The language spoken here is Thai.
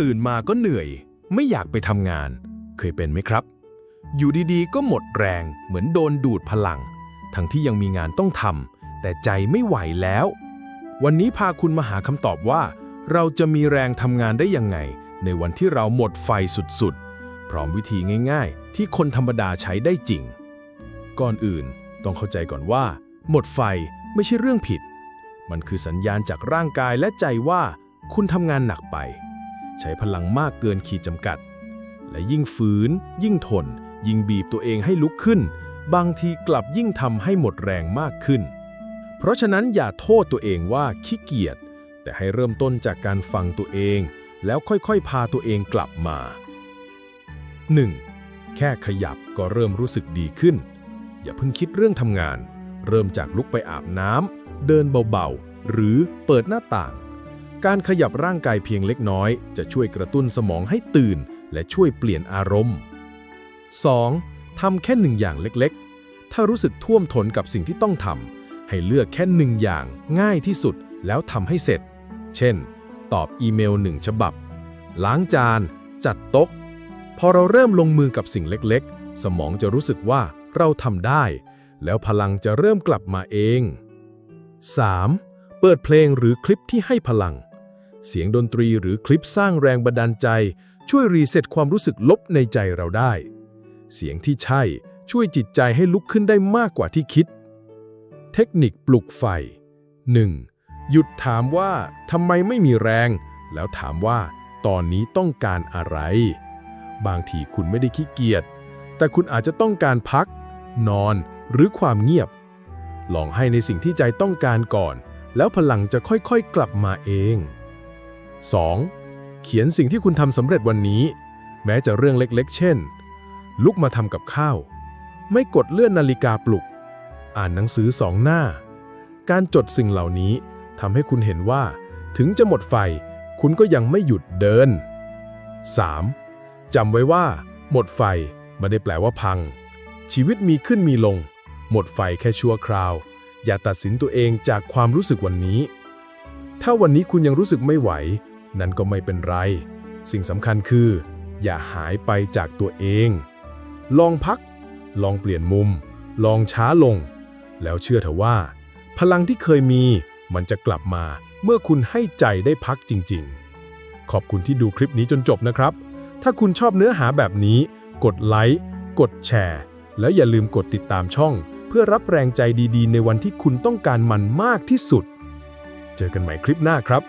ตื่นมาก็เหนื่อย ไม่อยากไปทำงาน เคยเป็นไหมครับ อยู่ดีๆ ก็หมดแรงเหมือนโดนดูดพลัง ทั้งที่ยังมีงานต้องทำแต่ใจไม่ไหวแล้ว วันนี้พาคุณมาหาคำตอบว่า เราจะมีแรงทำงานได้ยังไง ในวันที่เราหมดไฟสุดๆ พร้อมวิธีง่ายๆ ที่คนธรรมดาใช้ได้จริง ก่อนอื่นต้องเข้าใจก่อนว่า หมดไฟไม่ใช่เรื่องผิด มันคือสัญญาณจากร่างกายและใจว่า คุณทำงานหนักไป ใช้พลังมากเกินขีดจำกัด และยิ่งฝืน ยิ่งทน ยิ่งบีบตัวเองให้ลุกขึ้น บางทีกลับยิ่งทำให้หมดแรงมากขึ้น เพราะฉะนั้นอย่าโทษตัวเองว่าขี้เกียจ แต่ให้เริ่มต้นจากการฟังตัวเอง แล้วค่อยๆ พาตัวเองกลับมา 1. แค่ขยับก็เริ่มรู้สึกดีขึ้น อย่าเพิ่งคิดเรื่องทำงาน เริ่มจากลุกไปอาบน้ำเดินเบาๆ หรือเปิดหน้าต่าง การขยับร่างกายเพียงเล็กน้อย จะช่วยกระตุ้นสมองให้ตื่น และช่วยเปลี่ยนอารมณ์ 2. ทำแค่หนึ่งอย่างเล็กๆ ถ้ารู้สึกท่วมท้นกับสิ่งที่ต้องทำให้เลือกแค่หนึ่งอย่างง่ายที่สุดแล้วทำให้เสร็จ เช่น ตอบอีเมลหนึ่งฉบับ ล้างจาน จัดโต๊ะพอเราเริ่มลงมือกับสิ่งเล็กๆ สมองจะรู้สึกว่าเราทำได้ แล้วพลังจะเริ่มกลับมาเอง 3. เปิดเพลงหรือคลิปที่ให้พลัง เสียงดนตรีหรือคลิปสร้างแรงบันดาลใจ ช่วยรีเซ็ตความรู้สึกลบในใจเราได้ เสียงที่ใช่ช่วยจิตใจให้ลุกขึ้นได้มากกว่าที่คิด เทคนิคปลุกไฟ 1. หยุดถามว่าทำไมไม่มีแรง แล้วถามว่า ตอนนี้ต้องการอะไร บางทีคุณไม่ได้ขี้เกียจ แต่คุณอาจจะต้องการพัก นอนหรือความเงียบ ลองให้ในสิ่งที่ใจต้องการก่อน แล้วพลังจะค่อยๆกลับมาเอง 2. เขียนสิ่งที่คุณทำสำเร็จวันนี้ แม้จะเรื่องเล็กๆ เช่น ลุกมาทำกับข้าว ไม่กดเลื่อนนาฬิกาปลุก อ่านหนังสือสองหน้า การจดสิ่งเหล่านี้ทำให้คุณเห็นว่า ถึงจะหมดไฟ คุณก็ยังไม่หยุดเดิน 3. จำไว้ว่า หมดไฟไม่ได้แปลว่าพัง ชีวิตมีขึ้นมีลง หมดไฟแค่ชั่วคราว อย่าตัดสินตัวเองจากความรู้สึกวันนี้ ถ้าวันนี้คุณยังรู้สึกไม่ไหว นั่นก็ไม่เป็นไร สิ่งสำคัญคือ อย่าหายไปจากตัวเอง ลองพัก ลองเปลี่ยนมุม ลองช้าลง แล้วเชื่อเถอะว่า พลังที่เคยมีมันจะกลับมาเมื่อคุณให้ใจได้พักจริง ๆ ขอบคุณที่ดูคลิปนี้จนจบนะครับ ถ้าคุณชอบเนื้อหาแบบนี้ กดไลค์ กดแชร์ แล้วอย่าลืมกดติดตามช่อง เพื่อรับแรงใจดีๆ ในวันที่คุณต้องการมันมากที่สุด เจอกันใหม่คลิปหน้าครับ